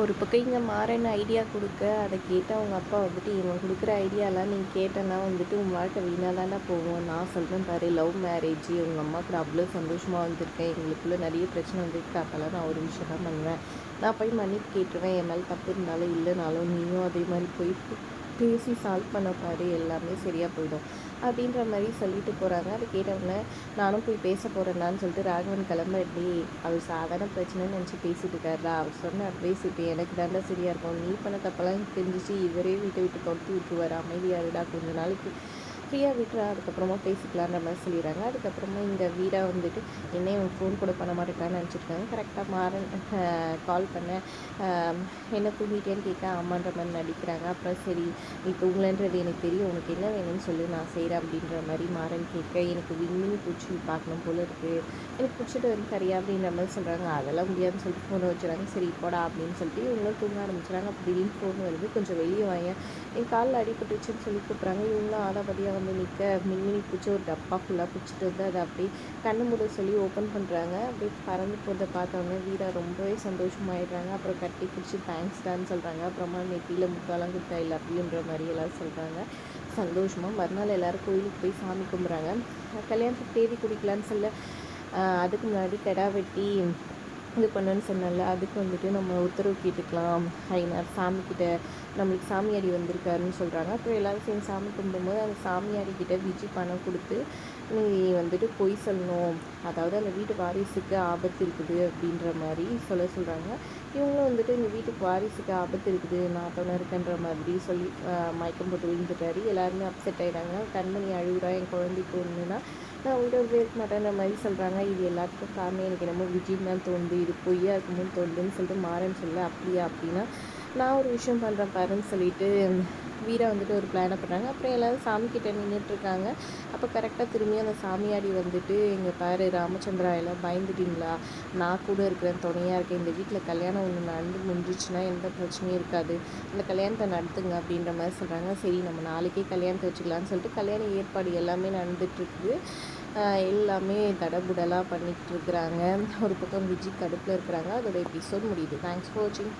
ஒரு பக்கம் இங்கே மாறன் ஐடியா கொடுக்க அதை கேட்டு அவங்க அப்பா வந்துட்டு இவன் கொடுக்குற ஐடியாலாம் நீ கேட்டேன்னா வந்துட்டு உன் வாழ்க்கை வீணாக தானே போவோம் நான் சொல்கிறேன் பாரு லவ் மேரேஜ் உங்கள் அம்மாவுக்கு நான் அவ்வளோ சந்தோஷமாக வந்திருக்கேன். எங்களுக்குள்ளே நிறைய பிரச்சனை வந்துருக்கு. அப்போல்லாம் நான் ஒரு விஷயம் தான் பண்ணுவேன். நான் போய் மன்னிப்பு கேட்டுருவேன். என் மேலே தப்பு இருந்தாலும் இல்லைனாலும் நீயும் அதே மாதிரி போய் பேசி சால்வ் பண்ண பாரு. எல்லாமே சரியாக போயிடும். அப்படின்ற மாதிரி சொல்லிட்டு போகிறாங்க அதை கேட்டவங்க நானும் போய் பேச போகிறேன்னான்னு சொல்லிட்டு ராகவன் கிளம்பி அவர் சாதாரண பிரச்சனைன்னு நினச்சி பேசிட்டு இருக்காருடா. அவர் சொன்ன அட்வைஸ் இப்போ எனக்கு தாண்டா சரியாக இருக்கும். நீ பண்ண தப்பெல்லாம் தெரிஞ்சிச்சு. இவரே வீட்டை விட்டு தொடுத்து விட்டுருவார். அமைதியாருடா. கொஞ்ச நாளைக்கு ஃப்ரீயாக விட்டுறா அதுக்கப்புறமா பேசிக்கலான்ற மாதிரி சொல்லிடுறாங்க. அதுக்கப்புறமா இந்த வீரா வந்துட்டு என்ன இவன் ஃபோன் கூட பண்ண மாட்டேங்கிறான்னு நினச்சிருக்காங்க. கரெக்டாக மாறன் கால் பண்ணேன் என்ன தூங்கிட்டேன்னு கேட்டால் ஆமான்ற மாதிரி நடிக்கிறாங்க. அப்புறம் சரி நீ தூங்கலன்றது எனக்கு தெரியும். உனக்கு என்ன வேணும்னு சொல்லி. நான் செய்கிறேன் அப்படின்ற மாதிரி மாறன் கேட்க எனக்கு விண்மினி பூச்சி பார்க்கணும் போல இருக்குது எனக்கு பிடிச்சிட்டு வந்து சரியா அப்படின்ற மாதிரி சொல்கிறாங்க அதெல்லாம் முடியாதுன்னு சொல்லிட்டு ஃபோனை வச்சுறாங்க. சரி போடா அப்படின்னு சொல்லிட்டு இவங்களும் தூங்க ஆரம்பிச்சுறாங்க அப்படின்னு திடீர்னு ஃபோன் வருது. கொஞ்சம் வெளியே வாங்க என் காலில் அடிபட்டுச்சுன்னு சொல்லி கூப்பிட்றாங்க. இவங்களும் ஆடாபதியாக வந்து நிற்க மின்மினி பிடிச்சி ஒரு டப்பா ஃபுல்லாக பிடிச்சிட்டு வந்து அதை அப்படியே கண்ணு மூட சொல்லி ஓப்பன் பண்ணுறாங்க அப்படியே பறந்து போகிறத பார்த்தவங்க வீரா ரொம்பவே சந்தோஷமாயிடுறாங்க. அப்புறம் கட்டி பிடிச்சி தேங்க்ஸ் தான் சொல்கிறாங்க அப்புறமா நெத்தியில் முக்காலாம் கொடுத்தா இல்லை அப்படின்ற மாதிரி எல்லாம் சொல்கிறாங்க சந்தோஷமாக மறுநாள் எல்லோரும் கோயிலுக்கு போய் சாமி கும்பிட்றாங்க. கல்யாணத்துக்கு தேதி குடிக்கலான்னு சொல்ல அதுக்கு முன்னாடி கெடா வெட்டி இது பண்ணுன்னு சொன்னால அதுக்கு வந்துட்டு நம்ம உத்தரவு கேட்டுக்கலாம். ஐநார் சாமிக்கிட்ட நம்மளுக்கு சாமியாடி வந்திருக்காருன்னு சொல்கிறாங்க அப்புறம் எல்லோரும் சேர்ந்து சாமி கும்பிடும்போது அந்த சாமியாடிக்கிட்ட விஜி பணம் கொடுத்து நீ வந்துட்டு பொய் சொல்லணும். அதாவது அந்த வீட்டு வாரிசுக்கு ஆபத்து இருக்குது அப்படின்ற மாதிரி சொல்ல சொல்கிறாங்க இவங்களும் வந்துட்டு இந்த வீட்டுக்கு வாரிசுக்கு ஆபத்து இருக்குது. நாத்தம் இருக்கேன்ற மாதிரி சொல்லி மயக்கம் போட்டு விழுந்துட்டாரு. எல்லாருமே அப்செட் ஆகிடாங்க கண்மணி அழுகுறா என் குழந்தைக்கு ஒன்றுனா நான் விட இருக்க மாட்டேன்ற மாதிரி சொல்கிறாங்க இது எல்லாத்துக்கும் காரணம் எனக்கு என்னமோ விஜய் தான் தோணுது. இது பொய்யா இருக்குமோன்னு தோணுதுன்னு சொல்லிட்டு மாறேன்னு சொல்ல அப்படியா அப்படின்னா நான் ஒரு விஷயம் பண்ணுறேன் பாருன்னு சொல்லிட்டு வீரா வந்துட்டு ஒரு பிளானை பண்ணுறாங்க அப்புறம் எல்லோரும் சாமிக்கிட்ட நின்றுட்டுருக்காங்க அப்போ கரெக்டாக திரும்பி அந்த சாமியாடி வந்துட்டு எங்கள் பாரு ராமச்சந்திரா எல்லாம் பயந்துட்டீங்களா? நான் கூட இருக்கிறேன் துணையாக இருக்கேன். இந்த வீட்டில் கல்யாணம் ஒன்று நடந்து முடிஞ்சிச்சுன்னா எந்த பிரச்சனையும் இருக்காது. அந்த கல்யாணத்தை நடத்துங்க அப்படின்ற மாதிரி சொல்கிறாங்க சரி நம்ம நாளைக்கே கல்யாணத்தை வச்சுக்கலான்னு சொல்லிட்டு கல்யாண ஏற்பாடு எல்லாமே நடந்துகிட்ருக்குது எல்லாமே தடபுடலாக பண்ணிகிட்டு இருக்கிறாங்க. ஒரு பக்கம் விஜய் கடுப்பில் இருக்கிறாங்க. அதோட எபிசோட் முடியுது. தேங்க்ஸ் ஃபார் வாட்சிங்